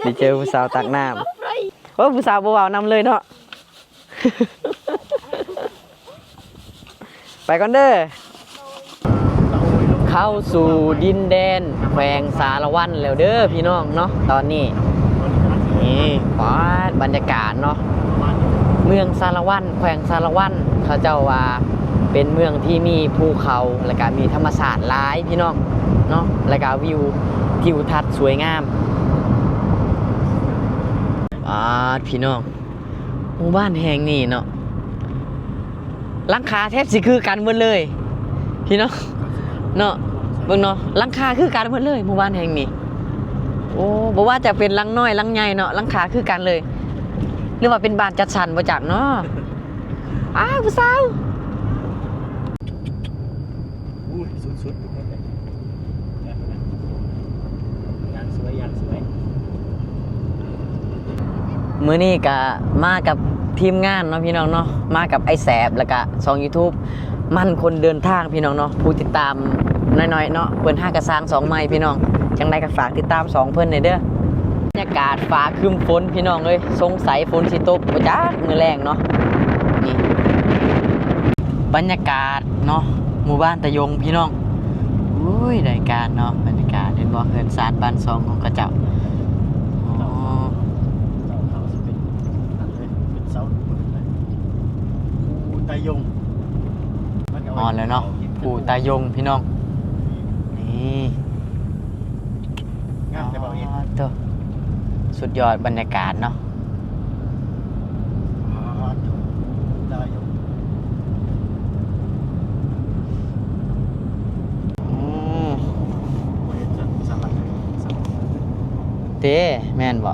ได้เจอผู้สาวตักน้ำโอ้ผู้สาวบ่เว้านำเลยเนาะ ไปก่อนเด้อ เข้าสู่ดินแดนแขวงสารวันแล้วเด้อพี่น้องเนาะตอนนี้นี่ปาดบรรยากาศเนาะ เมืองสารวันแขวงสารวันเขาเจ้าว่า เป็นเมืองที่มีภูเขาและก็มีธรรมศาสตร์หลายพี่น้องเนาะและก็วิวทิวทัศน์สวยงามปาพี่น้องหมู่บ้านแห่งนี้เนาะลังคาแทบสิคือกันหมดเลย พี่น้องเนาะเบิ่งเนาะลังคาคือกันหมดเลยหมู่บ้านแห่งนี้โอ้บ่ว่าจะเป็นลังน้อยลังใหญ่เนาะลังคาคือกันเลยหรือว่าเป็นบ้านจัดสรรบ่จักเนาะอ้าวผู้สาว อุ้ยสุดๆทุกคนเลยยางสวยยางสวย มื้อนี้ก็มากับทีมงานเนาะพี่น้องเนาะมากับไอแสบแล้วก็ช่อง YouTube มั่นคนเดินทางพี่น้องเนาะผู้ติดตามน้อยๆเนาะเพิ่นห้ากระสร้างสองไม้พี่น้องจังไดก็ฝากติดตามสองเพิ่นหน่อยเด้อบรรยากาศฟ้าครึ้มฝนพี่น้องเอ้ยสงสัยฝนสิตกบ่จักมื้อแรงเนาะนี่บรรยากาศเนาะหมู่บ้านตะยงพี่น้องอุ้ยได้การเนาะบรรยากาศเห็นบ่เฮือนซานบ้านซองของกระเจ้าอ๋อ เสาเขาสิเป็นอันเลยเป็นเสาปูนเลยปู ตายงมันก็อ่อนแล้วเนาะปู่ตายงพี่น้อง นี่งามแต่บ่เห็นอ๋อเด้อสุดยอดบรรยากาศเนาะอ๋อตายงอืมบ่เห็นสันสลักสันเต้แม่นบ่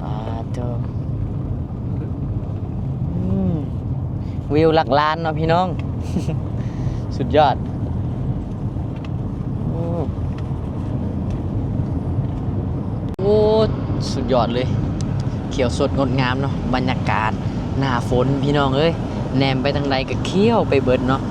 ปาเด้ออืม วิวหลักล้านเนาะพี่น้อง สุดยอดโอ้สุดยอดเลย เขียวสดงดงามเนาะบรรยากาศหน้าฝนพี่น้องเอ้ยแนมไปทางใดก็เขียวไปเบิดเนาะ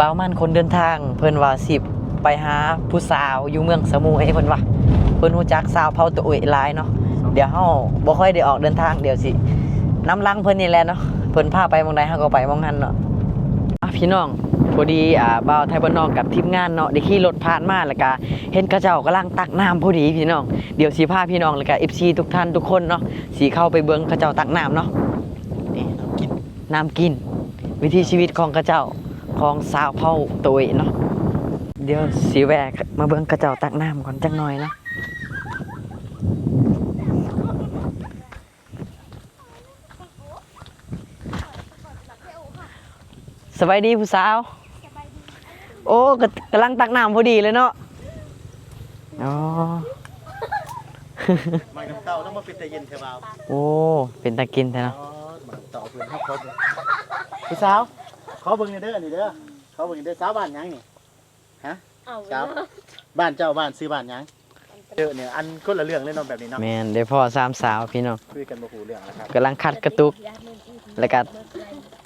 บ่าวมันคนเดินทาง เพิ่นว่าสิบไปหาผู้สาวอยู่เมืองสมุยเพิ่นว่าเพิ่นฮู้จักสาวเผาตัวอุ่ยหลายเนาะเดี๋ยวเฮาบ่ค่อยได้ออกเดินทางเดี๋ยวสิน้ำลังเพิ่นนี่แหละเนาะเพิ่นพาไปหมองใดเฮาก็ไปหมองนั้นเนาะอะพี่น้องพอดีอ่าบ่าวไทยบ้านนอกกับทีมงานเนาะได้ขี่รถผ่านมาแล้วก็เห็นกระเจ้ากำลังตักน้ำพอดีพี่น้องเดี๋ยวสิพาพี่น้องแล้วก็ FC ทุกท่านทุกคนเนาะสิเข้าไปเบิ่งกระเจ้าตักน้ำเนาะนี่กินน้ำกิน วิถีชีวิตของกระเจ้า ของสาวเผ่าตัวเองเนาะเดี๋ยวสีแวกมาเบิ่งกระเจ้าตักน้ำก่อนจังหน่อยเนาะสบายดีผู้สาว โอ้กกำลังตักน้ำพอดีเลยเนาะอ๋อไม่น้ำเต้าต้องมาเป็นแต่เย็นเทวาวโอ้ เป็นตะกินแท้อ๋อเนาะมาน้ำเต้าเพื่อนครับเขาเบิ่งผู้สาว ขอเบิ่งหน่อยเด้ออันนี้เด้อขอเบิ่งหน่อยเด้อสาวบ้านหยังนี่ฮะสาวบ้านเจ้าบ้านซื้อบ้านหยังเจอเนี่ยอันคนละเรื่องเลยเนาะแบบนี้เนาะแมนเดี๋ยวพ่อสามสาวพี่น้องคุยกันบ่ฮู้เรื่องนะครับกำลังคัดกระตุกแล้วก็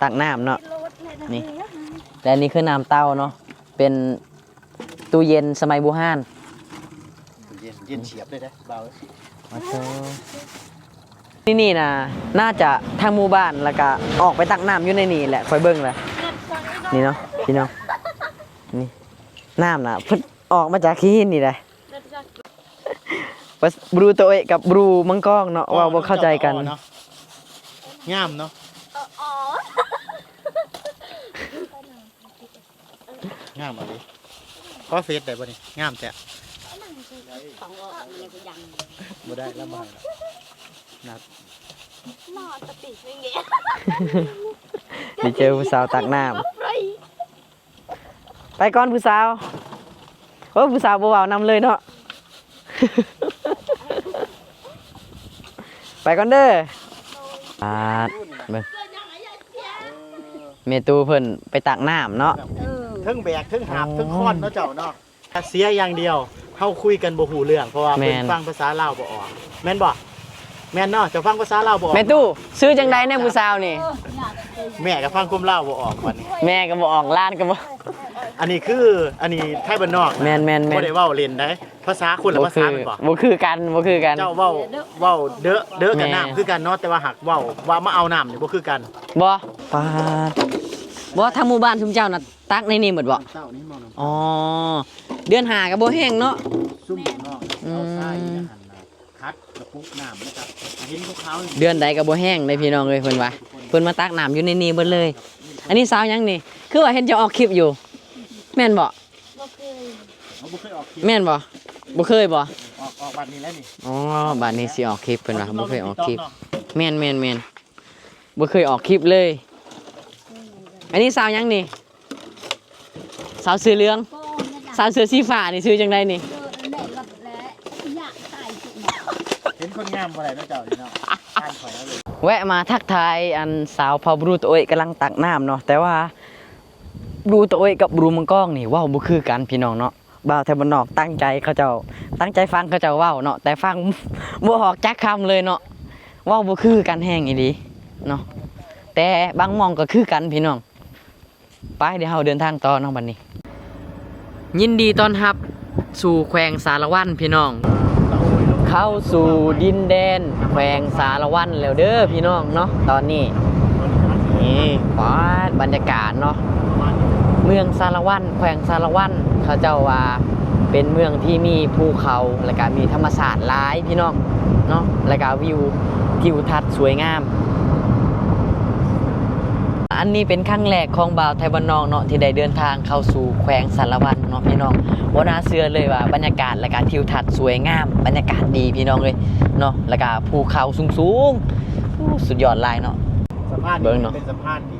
ตักน้ำเนาะนี่และอันนี้คือน้ำเต้าเนาะเป็นตู้เย็นสมัยโบูฮานเย็นเย็นเฉียบเลยเด้อเบาที่นี่นะน่าจะทางหมู่บ้านแล้วก็ออกไปตักน้ำอยู่ในนี่แหละคอยเบิ่งแหละ นี่เนาะพี่น้องนี่น้ำนะเพิ่นออกมาจากขี้หินนี่แหละว่าบรูตัวเอกกับบรูมังกรเนาะว่าบ่เข้าใจกันเนาะงามเนาะงามอะไรขอเฟซได้บ่นี่งามแต่บ่ได้แล้วบ่ให้แล้วนัดได้เจอผู้สาวตักน้ำ ไปก่อนผู้สาวโอ้ผู้สาวบ่เว้านำเลยเนาะ ไปก่อนเด้อปาดเบิ่งเมตูเพิ่นไปตักน้ำเนาะเทิงแบกเทิงหาบเทิงค้อนเนาะเจ้าเนาะเสียอย่างเดียวเฮาคุยกันบ่ฮู้เรื่องเพราะว่าแม่เพิ่นนฟังภาษาลาวบ่ออกแม่นบ่แม่นเนาะเจะฟังภาษาลาวบ่ออกแม่ตู้ซื้อจังไดในผู้สาวนี่ แม่ก็ฟังคุมลาวบ่ออกวันนี้แม่ก็บ่ออกล้านก็บ่ อันนี้คืออันนี้ไทยบ้านนอกแม่นแม่นแม่บ่นได้เว้าเล่นได้ภาษาคนละบ่ภาคืษาอแม่นบ่บ่คือกันบ่คือกัน เจ้าเว้าเว้าเด้อเด้อกับแม่ น้ำคือกันเนาะแต่ว่าหักเว้าว่ามาเอาน้ำนี่บ่คือกันบ่ปาดบ่ทางหมู่บ้านชุมเจ้าน่ะตักในนี่หมดบ่เจ้านี่มองน้ำอ๋อเดือนหาก็บ่แห้งเนาะ ซุ่มข้างนอกอืม เอาทรายเนี่ยหั่นน่ะคัดกระปุกน้ำนะครับเห็นขาวๆเดือนใดก็บ่แห้งเลยพี่น้องเอ้ยเพิ่นว่าเพิ่นมาตักน้ำอยู่ในนี่เบิดเลย อันนี้สาวหยังนี่ คือว่าเห็นจะออกคลิปอยู่ แม่นบ่เขาบ่เคยออกคลิปแม่นบ่บ่เคยบ่ออกออกบัตรนี้แล้วนี่อ๋อบัดนี้สิออกคลิปเพิ่นว่าบ่เคยออกคลิปเนาะแม่นแม่นแม่นบ่เคยออกคลิปเลย อันนี้สาวหยังนี่ สาวเสื้อเหลืองสาวเสื้อสีฟ้านี่ชื่อจังไดนี่เห็นคนงามบ่ได้เนาะเจ้านี่เนาะอ่านข่อยแล้วเลยแวะมาทักทายอันสาวพาวบรูตัวเอยกำลังตักน้ำเนาะแต่ว่าบ รูตัวเอยกับรูมังกล้องนี่ว้าบ่คือกันพี่น้องเนาะบ่าวแถวบ้านนอกตั้งใจเขาเจ้า ตั้งใจฟังเขาเจ้าว้าเนาะแต่ฟังบ่ออกจักคำเลยเนาะว้าบ่คือกันแฮงอีหลีเนาะแต่บางมองก็คือกันพี่น้องไปเดี๋ยวเฮาเดินทางต่อเนาะบัดนี้ ยินดีต้อนรับ สู่แขวงสารวันพี่น้อง เข้าสู่ดินแดน แขวงสารวันแล้วเด้อพี่น้องเนาะตอนนี้นี่ปาบรรยากาศเนาะ มืองสารวันแขวงสารวันเขาเจ้าว่าเป็นเมืองที่มีภูเขาและก็มีธรรมศาสตร์หลายพี่น้องเนาะและก็วิวทิวทัศน์สวยงาม อันนี้เป็นครั้งแรกของบ่าวไทยบ้านนอกเนาะที่ได้เดินทางเข้าสู่แขวงสารวันเนาะพี่น้องบ่น่าเชื่อเลยว่าบรรยากาศและการทิวทัศน์สวยงาม บรรยากาศดีพี่น้องเลยเนาะแล้วก็ภูเขาสูงๆอู้สุดยอดหลายเนาะสะพานเบิ่นี่งเนาะเป็นสะพานที่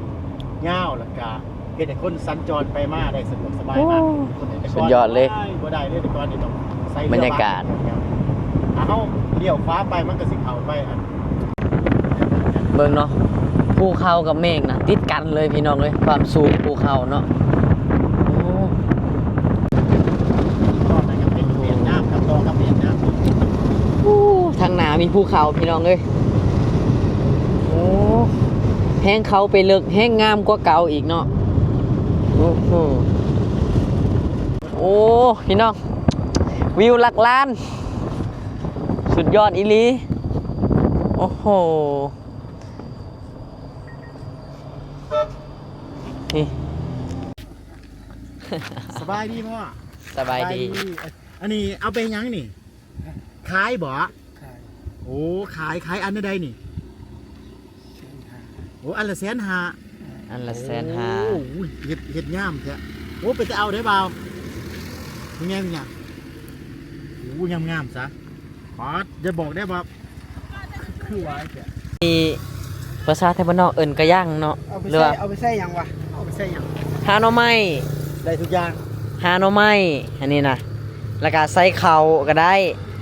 ยาวแล้วก็ เฮ็ดให้คนสัญจรไปมาได้สะดวกสบายมากโอ้คนแต่ก่นสุดยอดเลยบ่ได้เลยแต่ก่อนนี่ต้องใส่บรรยากาศ อะเฮาเลี้ยวขวาไปมันก็สิเข้าไปอัน เบิ่งเนาะภูเขากับเมฆนะติดกันเลยพี่น้องเลยความสูงภูเขาเนาะโอ้ก็ไปกับเป็นเวียดนามกับต่อกับเวียดนามอู้ทางหนามีภูเขาพี่น้องเลยโอ้แห้งเขาไปเลิกแห้งงามกว่าเก่าอีกเนาะ โอ้โหโอ้พี่น้อง วิวหลักล้าน สุดยอดอีหลี โอ้โห นี่สบายดีพ่อสบายดี อันนี้เอาไปหยังนี่ ขายบ่โอ้ ขาย ขายอันใดนี่ โอ้ อันละแสนห้า อันละแสนห้าโอ้โหเห็ดเห็ดย่ามแท้โอ้ไปจะเอาได้เปล่าเป็นไงเป็นไงโอ้ยำงามซะขอจะบอกได้ว่าคือคือไว้แท้มีภาษาไทยบ้านนอกเอิ้นกระย่างเนาะเอาไปหรือใส่ว่าเอาไปใส่หยังวะเอาไปใส่หยังหาหน่อไม้ได้ทุกอย่างหาหน่อไม้อันนี้นะแล้วก็ใส่เข่าวก็ได้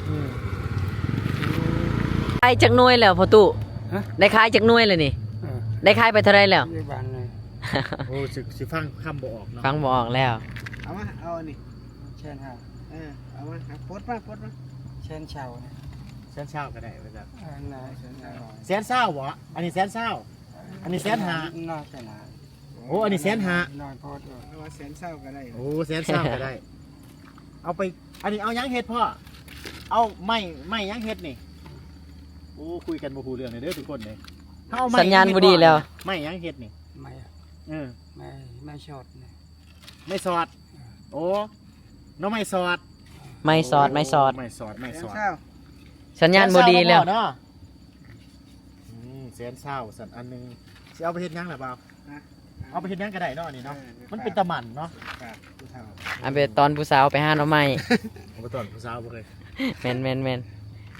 อืมขายจากหน่วยแล้วพ่อตู้ฮะได้ขายจากหน่วยเลยนี่เออได้ขายไปเท่าไรแล้วในบ้านเลย โอ้สิสิฟังคำบ่ออกเนาะฟังบออกแล้ว เอามาเอาอันนี้เชนเฮาเออเอามาหาปลดมาปลดมาเชนเชาเนี่ยแสนเศร้าก็ได้ว่าจ้ะเออน่าเชนเชาแสนเศร้าบ่อันนี้แสนเศร้า อันนี้แสนห้าน้อยแต่หนาโอ้อันนี้แสนห้าน้อยโพดเออเอาว่าแสนเศร้าก็ได้โอ้แสนเศร้าก็ได้ เอาไป อันนี้เอาหยังเฮ็ดพ่อ เอาไม้ไม้หยังเฮ็ดนี่ โอ้คุยกันบ่ฮู้เรื่องเลยเด้อทุกคนเลยถ้เอไม้สัญญาณบ่ดีแล้ว ไม้หยังเฮ็ดนี่ไม่ เออ ไม่ไม่ชดเนี่ยไม่สอด โอ้น้องไม่สอดไม่สอดไม่สอดโไม่สอดไม่แสสนอดเศร้าสัญญาณบ่ดีแล้วสนเศร้าเนาะอืมแสนเศร้าสันอันหนึงสิเอาไปเฮ็ดหยังล่ะบ่าวนะเอาไปเฮ็ดหยังก็ได้เนาะอันนี่เนาะออมันเป็นตะหมันเนาะฝากผู้เฒ่าเอาไปตอนผู้สาวไปหาหน่อไม้เอาไปตอนผู้สาวบ่เคยแม่นแม่นแม่น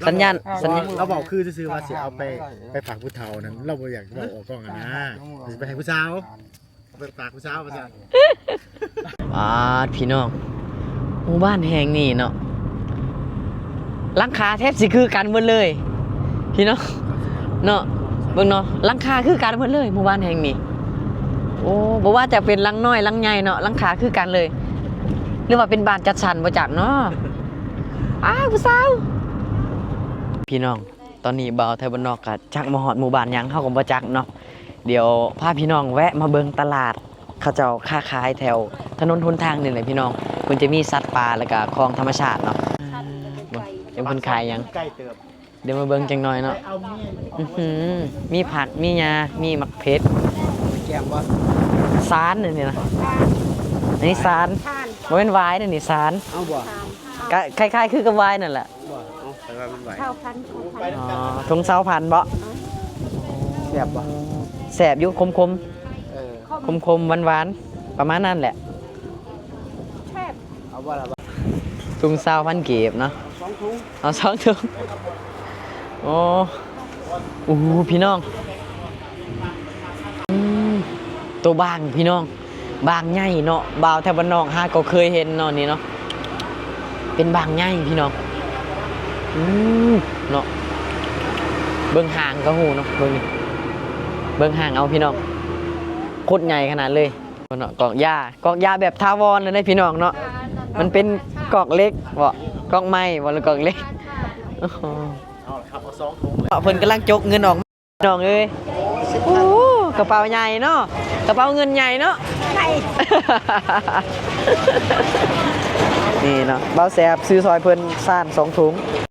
สัญญาณสัญญาณเราบอกคือซื่อๆว่าสิเอาไปไปฝากผู้เฒ่านั้น เราบ่อยากบอกออกกล้องอะนะสิไปให้ผู้สาวเอาไปฝากผู้สาวว่าซั่นอ่าพี่น้องหมู่บ้านแห่งนี้เนาะหลังคาแทบสิคือกันหมดเลย พี่น้องเนาะเบิ่งเนาะหลังคาคือกันหมดเลยหมู่บ้านแห่งนี้โอ้บ่ว่าจะเป็นหลังน้อยหลังใหญ่เนาะหลังคาคือกันเลยหรือว่าเป็นบ้านจัดสรรบ่จักเนาะอ้าวผู้สาว พี่น้อง ตอนนี้เบาไทยบ้านนอกกับจักมาหอดหมู่บ้านหยังเข้ากับบ่จักเนาะเดี๋ยวพาพี่น้องแวะมาเบิงตลาดเขาเจ้าค้าขายแถวถนนหนทางนี่แหละพี่น้องคุณจะมีสัตว์ป่าแล้วก็คลองธรรมชาติเนาะบ่เดี๋ยวเพิ่นขายหยังใกล้เติบเดี๋ยวมาเบิงจังหน่อยเนาะไปเอาเมียอื้อหือมีผัก มียา มีมักเพชรแกมบ่ซานนี่นี่นะอันนี้ซานบ่เป็นวายนี่นี่ซานเอาบ่ก็คล้ายๆ คือกับวายนั่นแหละ บ่เอาไปว่าเป็นไหวข้าวพันธุ์ของพันธุ์อ๋อทงเสาพันธุ์บ่แซ่บบ่แสบอยู่คมเออๆคมๆหวานๆประมาณนั้นแหละแทบเอาบ่ล่ะบ่ทุงเสาพันเก็บเนาะ สองถุงเอาสองถุงโอ้โอ้โหพี่น้องอืมตัวบางพี่น้อง บางใหญ่เนาะบ่าวแถวบ้านนอกฮะก็เคยเห็นเนาะนี่เนาะ เป็นบางใหญ่พี่น้องอืม เนาะเบิ่งห่างก็หูเนาะเบิ่งนี่เบิ่งห่างเอาพี่น้องโคตรใหญ่ขนาดเลยเนาะกอกหญ้ากอกหญ้าแบบทาวรเลยนะพี่น้องเนาะมันเป็นกอกเล็กบ่กอกไม้บ่หรือกอกเล็กโอ้โหเอาละครับเอาสองถุงเลยเพิ่นกำลังจกเงินออกมาพี่น้องเอ้ยโอ้โหกระเป๋าใหญ่เนาะกระเป๋าเงินใหญ่เนาะไข่นี่เนาะเบาแสบซื้อซอยเพิ่นซ่านสองถุง